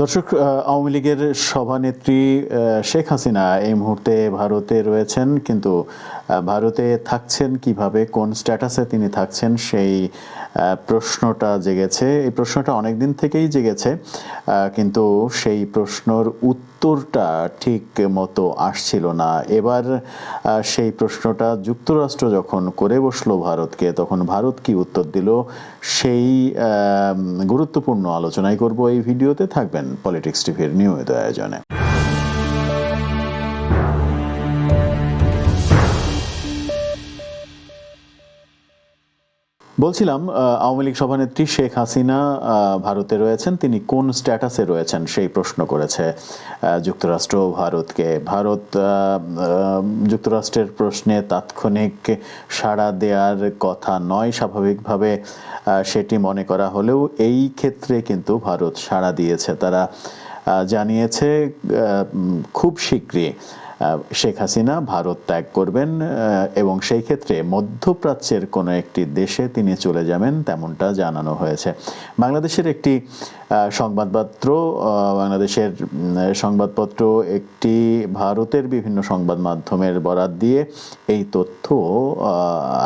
দর্শক আওয়ামী লীগের সভানেত্রী শেখ হাসিনা এই মুহূর্তে ভারতে রয়েছেন, কিন্তু ভারতে থাকছেন কীভাবে, কোন স্ট্যাটাসে তিনি থাকছেন সেই প্রশ্নটা জেগেছে। এই প্রশ্নটা অনেক দিন থেকেই জেগেছে কিন্তু সেই প্রশ্নর উত্তরটা ঠিক মতো আসছিল না। এবার সেই প্রশ্নটা যুক্তরাষ্ট্র যখন করে বসল ভারতকে, তখন ভারত কি উত্তর দিল, সেই গুরুত্বপূর্ণ আলোচনাই করব এই ভিডিওতে, থাকবেন পলিটিক্স টিভির নিয়মিত আয়োজনে বলছিলাম আওয়ামী লীগ সভানেত্রী শেখ হাসিনা ভারতে রয়েছেন। তিনি কোন স্ট্যাটাসে রয়েছেন সেই প্রশ্ন করেছে যুক্তরাষ্ট্র, ভারতকে। ভারত যুক্তরাষ্ট্রের প্রশ্নে তাৎক্ষণিক সাড়া দেওয়ার কথা নয় স্বাভাবিকভাবে সেটি মনে করা হলেও এই ক্ষেত্রে কিন্তু ভারত সাড়া দিয়েছে। তারা জানিয়েছে খুব শীঘ্রই শেখ হাসিনা ভারত ত্যাগ করবেন এবং সেই ক্ষেত্রে মধ্যপ্রাচ্যের কোনো একটি দেশে তিনি চলে যাবেন তেমনটা জানানো হয়েছে। বাংলাদেশের একটি সংবাদপত্র বাংলাদেশের সংবাদপত্র একটি ভারতের বিভিন্ন সংবাদ মাধ্যমের বরাত দিয়ে এই তথ্য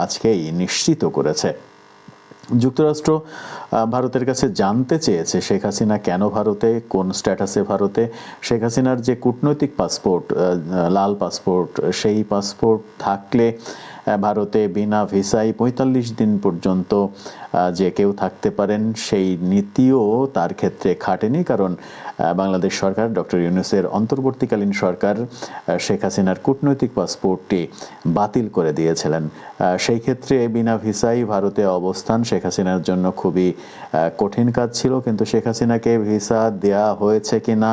আজকেই নিশ্চিত করেছে। যুক্তরাষ্ট্র ভারতের কাছে জানতে চেয়েছে শেখ হাসিনা কেন ভারতে, কোন স্ট্যাটাসে ভারতে। শেখ হাসিনার যে কূটনৈতিক পাসপোর্ট লাল পাসপোর্ট, সেই পাসপোর্ট থাকলে ভারতে বিনা ভিসায় পঁয়তাল্লিশ দিন পর্যন্ত যে কেউ থাকতে পারেন সেই নীতিও তার ক্ষেত্রে খাটেনি কারণ বাংলাদেশ সরকার, ডক্টর ইউনুসের অন্তর্বর্তীকালীন সরকার শেখ হাসিনার কূটনৈতিক পাসপোর্টটি বাতিল করে দিয়েছিলেন। সেই ক্ষেত্রে বিনা ভিসায় ভারতে অবস্থান শেখ হাসিনার জন্য খুবই কঠিন কাজ ছিল। কিন্তু শেখ হাসিনাকে ভিসা দেয়া হয়েছে কিনা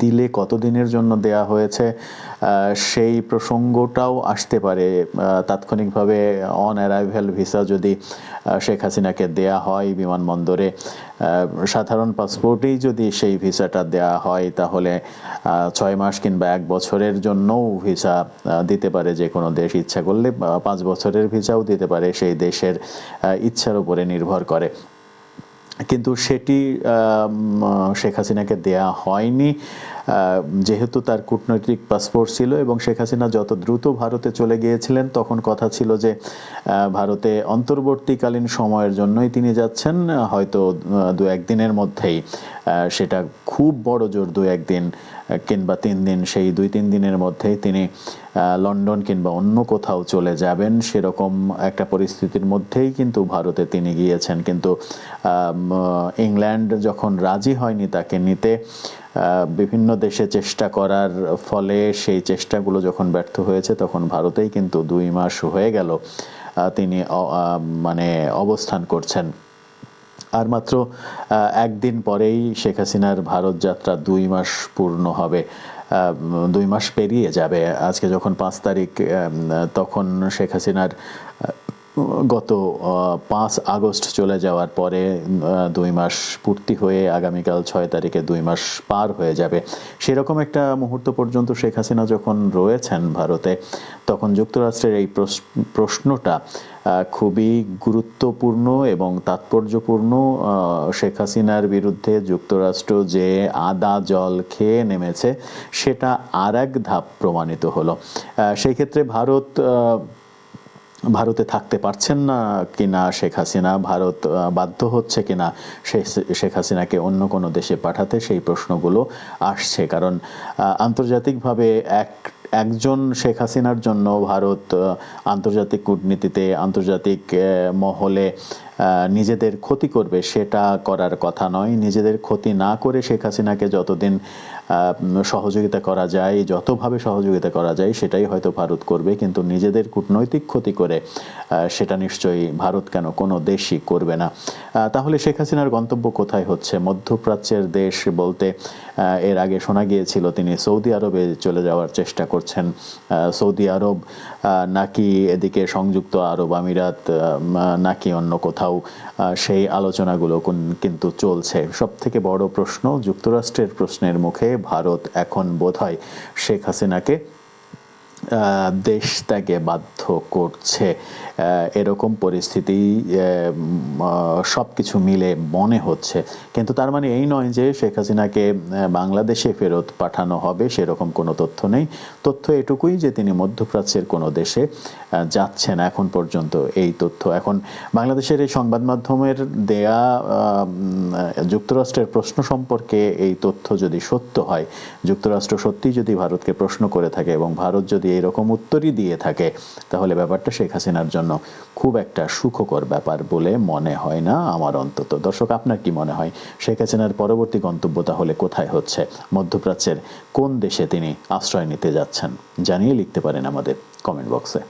দিলে কতদিনের জন্য দেয়া হয়েছে সেই প্রসঙ্গটাও আসতে পারে। তাৎক্ষণিকভাবে অন অ্যারাইভেল ভিসা যদি শেখ হাসিনাকে দেয়া হয় বিমানবন্দরে সাধারণ পাসপোর্টেই যদি সেই ভিসাটা দেয়া হয়, তাহলে ছয় মাস কিংবা এক বছরের জন্যও ভিসা দিতে পারে যে কোনো দেশ। ইচ্ছা করলে পাঁচ বছরের ভিসাও দিতে পারে, সেই দেশের ইচ্ছার উপরে নির্ভর করে। কিন্তু সেটি শেখ হাসিনাকে দেয়া হয়নি। যেহেতু তার কূটনৈতিক পাসপোর্ট ছিল এবং শেখ হাসিনা যত দ্রুত ভারতে চলে গিয়েছিলেন, তখন কথা ছিল যে ভারতে অন্তর্বর্তীকালীন সময়ের জন্যই তিনি যাচ্ছেন, হয়তো দু একদিনের মধ্যেই। সেটা খুব বড় জোর দু একদিন কিংবা তিন দিন, সেই দুই তিন দিনের মধ্যেই তিনি লন্ডন কিংবা অন্য কোথাও চলে যাবেন। সেরকম একটা পরিস্থিতির মধ্যেই কিন্তু ভারতে তিনি গিয়েছেন। কিন্তু ইংল্যান্ড যখন রাজি হয়নি তাকে নিতে বিভিন্ন দেশে চেষ্টা করার ফলে সেই চেষ্টাগুলো যখন ব্যর্থ হয়েছে, তখন ভারতেই কিন্তু দুই মাস হয়ে গেল তিনি মানে অবস্থান করছেন। আর মাত্র একদিন পরেই শেখ হাসিনার ভারত যাত্রা দুই মাস পূর্ণ হবে দুই মাস পেরিয়ে যাবে। আজকে যখন পাঁচ তারিখ তখন শেখ হাসিনার গত পাঁচ আগস্ট চলে যাওয়ার পরে দুই মাস পূর্তি হয়ে আগামীকাল ছয় তারিখে দুই মাস পার হয়ে যাবে। সেরকম একটা মুহূর্ত পর্যন্ত শেখ হাসিনা যখন রয়েছেন ভারতে, তখন যুক্তরাষ্ট্রের এই প্রশ- প্রশ্নটা খুবই গুরুত্বপূর্ণ এবং তাৎপর্যপূর্ণ। শেখ হাসিনার বিরুদ্ধে যুক্তরাষ্ট্র যে আদা জল খেয়ে নেমেছে, সেটা আর এক ধাপ প্রমাণিত হলো। সেই ক্ষেত্রে ভারত ভারতে থাকতে পারছেন না কিনা শেখ হাসিনা, ভারত বাধ্য হচ্ছে কিনা শেখ হাসিনাকে অন্য কোনো দেশে পাঠাতে, সেই প্রশ্নগুলো আসছে। কারণ আন্তর্জাতিকভাবে এক, একজন শেখ হাসিনার জন্য ভারত আন্তর্জাতিক কূটনীতিতে, আন্তর্জাতিক মহলে নিজেদের ক্ষতি করবে সেটা করার কথা নয়। নিজেদের ক্ষতি না করে শেখ হাসিনাকে যতদিন সহযোগিতা করা যায়, যতভাবে সহযোগিতা করা যায়, সেটাই হয়তো ভারত করবে। কিন্তু নিজেদের কূটনৈতিক ক্ষতি করে সেটা নিশ্চয়ই ভারত কেন কোনো দেশই করবে না। তাহলে শেখ হাসিনার গন্তব্য কোথায় হচ্ছে? মধ্যপ্রাচ্যের দেশ বলতে এর আগে শোনা গিয়েছিল তিনি সৌদি আরবে চলে যাওয়ার চেষ্টা করছেন। সৌদি আরব নাকি এদিকে সংযুক্ত আরব আমিরাত নাকি অন্য কোথাও আহ, সেই আলোচনাগুলো কোন- কিন্তু চলছে। সব থেকে বড় প্রশ্ন যুক্তরাষ্ট্রের প্রশ্নের মুখে ভারত এখন বোধ হয় শেখ হাসিনাকে দেশ ত্যাগে বাধ্য করছে। এরকম পরিস্থিতি সব কিছু মিলে মনে হচ্ছে। কিন্তু তার মানে এই নয় যে শেখ হাসিনাকে বাংলাদেশে ফেরত পাঠানো হবে, সেরকম কোনো তথ্য নেই। তথ্য এটুকুই যে তিনি মধ্যপ্রাচ্যের কোনো দেশে যাচ্ছেন এখন পর্যন্ত এই তথ্য। এখন বাংলাদেশের এই সংবাদ মাধ্যমের দেয়া যুক্তরাষ্ট্রের প্রশ্ন সম্পর্কে এই তথ্য যদি সত্য হয়, যুক্তরাষ্ট্র সত্যি যদি ভারতকে প্রশ্ন করে থাকে এবং ভারত যদি এরকম উত্তরই দিয়ে থাকে। তাহলে ব্যাপারটা শেখ হাসিনার জন্য খুব একটা সুখকর ব্যাপার বলে মনে হয় না আমার অন্তত। দর্শক, আপনার কি মনে হয়? শেখ হাসিনার পরবর্তী গন্তব্য তাহলে কোথায় হচ্ছে? মধ্যপ্রাচ্যের কোন দেশে তিনি আশ্রয় নিতে যাচ্ছেন? জানিয়ে লিখতে পারেন আমাদের কমেন্ট বক্সে